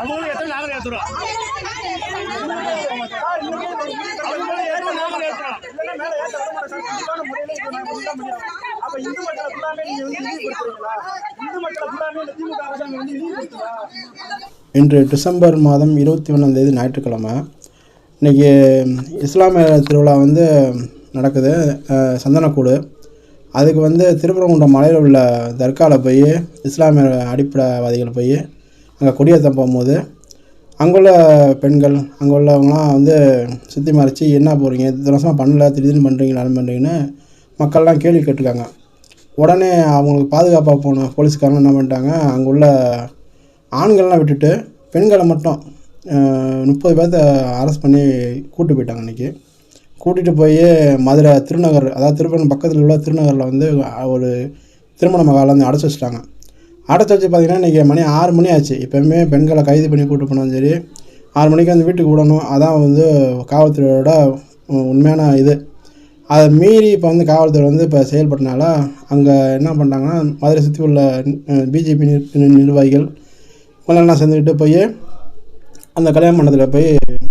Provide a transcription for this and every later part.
அவங்களும் ஏற்றுறோம் ஏற்றுறோம் இல்லைன்னா மேலே ஏற்ற அப்ப இந்து மக்களை ஃபுல்லாமே நீங்க வந்து இந்து மக்களை ஃபுல்லாமே இந்த திமுக அரசாங்கம் வந்து இன்று டிசம்பர் மாதம் இருபத்தி ஒன்றாம் தேதி ஞாயிற்றுக்கிழமை. இன்றைக்கி இஸ்லாமிய திருவிழா வந்து நடக்குது. சந்தனக்கூடு. அதுக்கு வந்து திருப்பரங்குன்றம் மலையில் உள்ள தர்காவில் போய் இஸ்லாமிய அடிப்படைவாதிகள் போய் அங்கே கொடியேற்ற போகும்போது அங்குள்ள பெண்கள் அங்கே உள்ளவங்களாம் வந்து சுற்றி மறைச்சி என்ன போகிறீங்க இத்தனை வருஷமாக பண்ணல திடீர்னு பண்ணுறீங்க நான் பண்ணுறீங்கன்னு மக்கள்லாம் கேள்வி கேட்டிருக்காங்க. உடனே அவங்களுக்கு பாதுகாப்பாக போன போலீஸ்காரங்க என்ன பண்ணிட்டாங்க அங்கே உள்ள ஆண்கள்லாம் விட்டுட்டு பெண்களை மட்டும் முப்பது பேர்த்த அரெஸ்ட் பண்ணி கூட்டு போயிட்டாங்க இன்றைக்கி கூட்டிகிட்டு போய் மதுரை திருநகர் அதாவது திருப்பரம் பக்கத்தில் உள்ள திருநகரில் வந்து ஒரு திருமண மகால வந்து அடைச்சி வச்சிட்டாங்க. அடைச்சி வச்சு பார்த்தீங்கன்னா இன்றைக்கி மணி ஆறு மணி ஆச்சு. எப்போயுமே பெண்களை கைது பண்ணி கூட்டு போனாலும் சரி ஆறு மணிக்கு வந்து வீட்டுக்கு விடணும். அதான் வந்து காவல்துறையோட உண்மையான இது. அதை மீறி இப்போ வந்து காவல்துறை வந்து இப்போ செயல்பட்டனால அங்கே என்ன பண்ணிட்டாங்கன்னா மதுரை சுற்றி உள்ள பிஜேபி நிர்வாகிகள் இவங்களெல்லாம் சேர்ந்துக்கிட்டு போய் அந்த கல்யாண மண்டபத்தில் போய்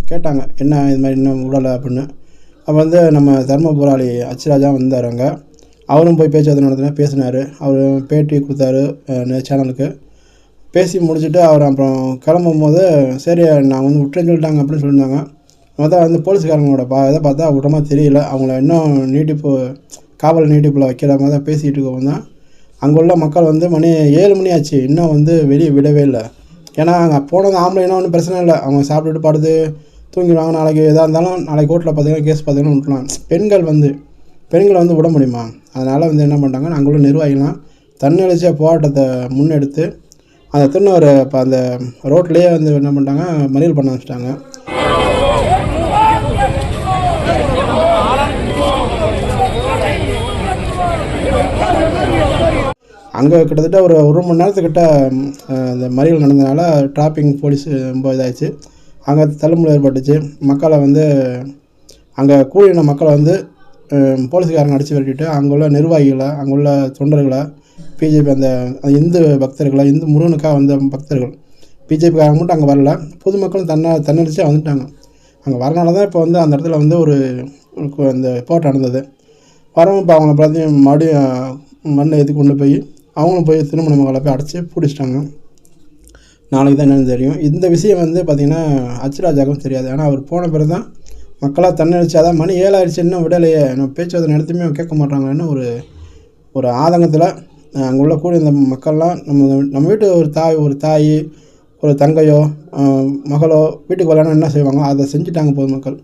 கேட்டாங்க என்ன இது மாதிரி இன்னும் விடலை அப்படின்னு. அப்போ வந்து நம்ம தர்ம போராளி அச்சுராஜா வந்தார் அங்கே அவரும் போய் பேச்சுவார்த்தை நடத்தினா பேசினார். அவர் பேட்டி கொடுத்தாரு சேனலுக்கு. பேசி முடிச்சுட்டு அவர் அப்புறம் கிளம்பும் போது சரி நான் வந்து விட்டுறேன்னு சொல்லிட்டாங்க அப்படின்னு சொல்லியிருந்தாங்க. மொதல் வந்து போலீஸ்காரங்களோட பா இதை பார்த்தா விட்ற தெரியல. அவங்கள இன்னும் நீட்டிப்பு காவல் நீட்டிப்பில் வைக்கிற மாதிரி தான் பேசிகிட்டு இருக்கோம் தான் அங்கே உள்ள மக்கள் வந்து மணி ஏழு மணி ஆச்சு. இன்னும் வந்து வெளியே விடவே இல்லை. ஏன்னா அங்கே போனது ஆம்பளைனா ஒன்றும் பிரச்சனை இல்லை. அவங்க சாப்பிட்டுட்டு படுத்து தூங்கிடுவாங்க. நாளைக்கு எதாக இருந்தாலும் நாளைக்கு கோர்ட்டில் பார்த்தீங்கன்னா கேஸ் பார்த்தீங்கன்னா விட்டுலாம் பெண்கள் வந்து பெண்களை வந்து விட முடியுமா? அதனால் வந்து என்ன பண்ணிட்டாங்க அங்கே உள்ள நிர்வாகிகள்லாம் தன்னெழுச்சியாக போராட்டத்தை முன்னெடுத்து அந்த திருநூறு இப்போ அந்த ரோட்லேயே வந்து என்ன பண்ணிட்டாங்க மறியல் பண்ண ஆரம்பிச்சிட்டாங்க. அங்கே கிட்டத்தட்ட ஒரு ஒரு மணி நேரத்துக்கிட்ட அந்த மறியல் நடந்ததுனால டிராஃபிக் போலீஸ் ரொம்ப இதாகிடுச்சு அங்கே தள்ளுமுறை ஏற்பட்டுச்சு. மக்களை வந்து அங்கே கூடின மக்களை வந்து போலீஸ்காரங்க அடித்து விரட்டிட்டு அங்கே உள்ள நிர்வாகிகளை அங்கே உள்ள தொண்டர்களை பிஜேபி அந்த இந்து பக்தர்களை இந்து முருகனுக்காக வந்த பக்தர்கள் பிஜேபிக்காரங்க மட்டும் அங்கே வரல. பொதுமக்களும் தன்ன தன்னடிச்சாக வந்துட்டாங்க. அங்கே வரனால தான் இப்போ வந்து அந்த இடத்துல வந்து ஒரு அந்த போட் நடந்தது. வரவங்க இப்போ அவங்கள பார்த்து மறுபடியும் மண்ணை ஏற்றி கொண்டு போய் அவங்களும் போய் திருமண மகளை போய் அடைச்சி பிடிச்சிட்டாங்க நாளைக்கு தான் என்னென்னு தெரியும். இந்த விஷயம் வந்து பார்த்திங்கன்னா அச்சுராஜாக்கும் தெரியாது. ஆனால் அவர் போன பிறகு தான் மக்களாக தன்னடிச்சு அதான் மணி ஏழாயிடுச்சு இன்னும் விடலையே. நம்ம பேச்சுவார்த்தை நடத்தியுமே கேட்க மாட்டாங்கன்னு ஒரு ஒரு ஆதங்கத்தில் அங்கே உள்ள கூடிய இந்த மக்கள்லாம் நம்ம நம்ம வீட்டு ஒரு தாய் ஒரு தாய் ஒரு தங்கையோ மகளோ வீட்டுக்கு வரலான்னு என்ன செய்வாங்க? அதை செஞ்சுட்டாங்க பொதுமக்கள்.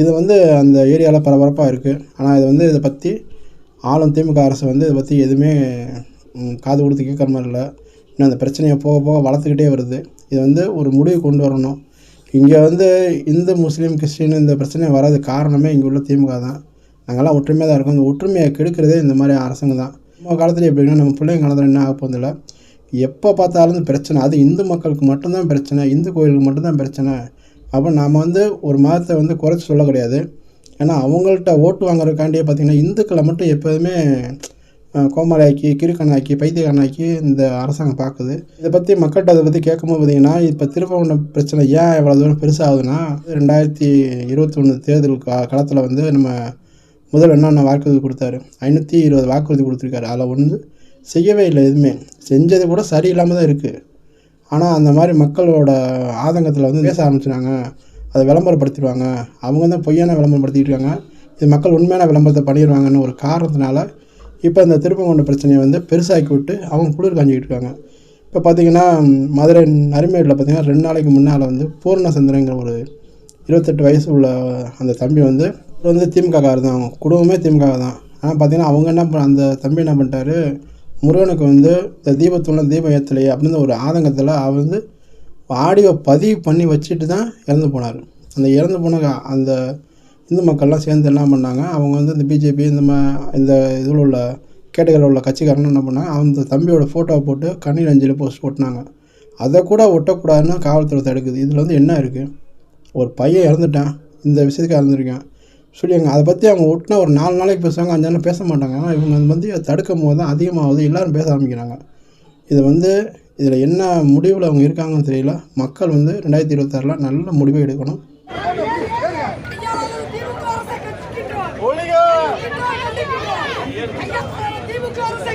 இது வந்து அந்த ஏரியாவில் பரபரப்பாக இருக்குது ஆனால் இது வந்து இதை பற்றி ஆளும் திமுக அரசு வந்து இதை பற்றி எதுவுமே காது கொடுத்து கேட்குற மாதிரி இல்லை. இன்னும் அந்த பிரச்சனையை போக போக வளர்த்துக்கிட்டே வருது. இது வந்து ஒரு முடிவு கொண்டு வரணும். இங்கே வந்து இந்து முஸ்லீம் கிறிஸ்டின் இந்த பிரச்சனை வராது காரணமே இங்கே உள்ள திமுக தான். நாங்கள்லாம் ஒற்றுமையாக தான் இருக்கோம். இந்த ஒற்றுமையை கெடுக்கிறதே இந்த மாதிரி அரசாங்கம் தான். நம்ம காலத்தில் எப்படின்னா நம்ம பிள்ளைங்க காலத்தில் என்ன ஆக போதில்லை எப்போ பார்த்தாலும் இந்த பிரச்சனை அது இந்து மக்களுக்கு மட்டும்தான் பிரச்சனை இந்து கோயிலுக்கு மட்டும்தான் பிரச்சனை. அப்போ நாம் வந்து ஒரு மதத்தை வந்து குறைச்சி சொல்ல கிடையாது. ஏன்னா அவங்கள்ட்ட ஓட்டு வாங்குறதுக்காண்டியே பார்த்திங்கன்னா இந்துக்களை மட்டும் எப்போதுமே கோமாளியாக்கி கிறுக்கனாக்கி பைத்தியக்காரனாக்கி இந்த அரசாங்கம் பார்க்குது இதை பற்றி மக்கள்கிட்ட அதை பற்றி கேட்கும்போது பார்த்திங்கன்னா இப்போ திருப்பவண்டம் பிரச்சனை ஏன் இவ்வளோ தூரம் பெருசாகுதுன்னா ரெண்டாயிரத்தி இருபத்தி ஒன்று தேர்தல் கா களத்தில் வந்து நம்ம முதல் என்னென்ன வாக்குறுதி கொடுத்தாரு? ஐநூற்றி இருபது வாக்குறுதி கொடுத்துருக்காரு. அதில் ஒன்று செய்யவே இல்லை எதுவுமே. செஞ்சது கூட சரியில்லாமல் தான் இருக்குது ஆனால் அந்த மாதிரி மக்களோட ஆதங்கத்தில் வந்து பேச ஆரம்பிச்சிட்டாங்க அதை விளம்பரப்படுத்திடுவாங்க. அவங்க தான் பொய்யான விளம்பரப்படுத்திட்டு இருக்காங்க. இது மக்கள் உண்மையான விளம்பரத்தை பண்ணிடுவாங்கன்னு ஒரு காரணத்தினால இப்போ இந்த திருப்பங்கொண்ட பிரச்சனையை வந்து பெருசாக்கி விட்டு அவங்க குளிர் காஞ்சிக்கிட்டு இருக்காங்க. இப்போ பார்த்தீங்கன்னா மதுரை நரிமேடில் பார்த்தீங்கன்னா ரெண்டு நாளைக்கு முன்னால் வந்து பூர்ணசந்திரங்கிற ஒரு இருபத்தெட்டு வயசு உள்ள அந்த தம்பி வந்து வந்து திமுக காரர் தான். அவங்க குடும்பமே திமுக தான். ஆனால் பார்த்தீங்கன்னா அவங்க என்ன பண்ண அந்த தம்பி என்ன பண்ணிட்டாரு? முருகனுக்கு வந்து இந்த தீபத்துள்ள தீபம் ஏற்றலையே அப்படின்னு ஒரு ஆதங்கத்தில் அவர் வந்து ஆடியோ பதிவு பண்ணி வச்சுட்டு தான் இறந்து போனார். அந்த இறந்து போன அந்த இந்து மக்கள்லாம் சேர்ந்து என்ன பண்ணாங்க அவங்க வந்து இந்த பிஜேபி இந்த மா இந்த இதில் உள்ள கேட்டகரியில் உள்ள கட்சிக்காரங்க என்ன பண்ணாங்க அந்த தம்பியோட ஃபோட்டோவை போட்டு கண்ணீர் அஞ்சலி போஸ்ட் போட்டினாங்க. அதை கூட ஒட்டக்கூடாதுன்னு காவல்துறை தடுக்குது. இதில் வந்து என்ன இருக்குது ஒரு பையன் இறந்துட்டான். இந்த விஷயத்துக்கு இறந்துருக்கேன். சொல்லியாங்க அதை பற்றி அவங்க ஒட்டினா ஒரு நாலு நாளைக்கு பேசுவாங்க அஞ்சு நாள் பேச மாட்டாங்க. ஆனால் இவங்க வந்து அதை தடுக்கும் போது தான் அதிகமாகுது. எல்லோரும் பேச ஆரம்பிக்கிறாங்க. இது வந்து இதில் என்ன முடிவில் அவங்க இருக்காங்கன்னு தெரியல. மக்கள் வந்து ரெண்டாயிரத்தி இருபத்தாறில் நல்ல முடிவை எடுக்கணும். திமுக அரசை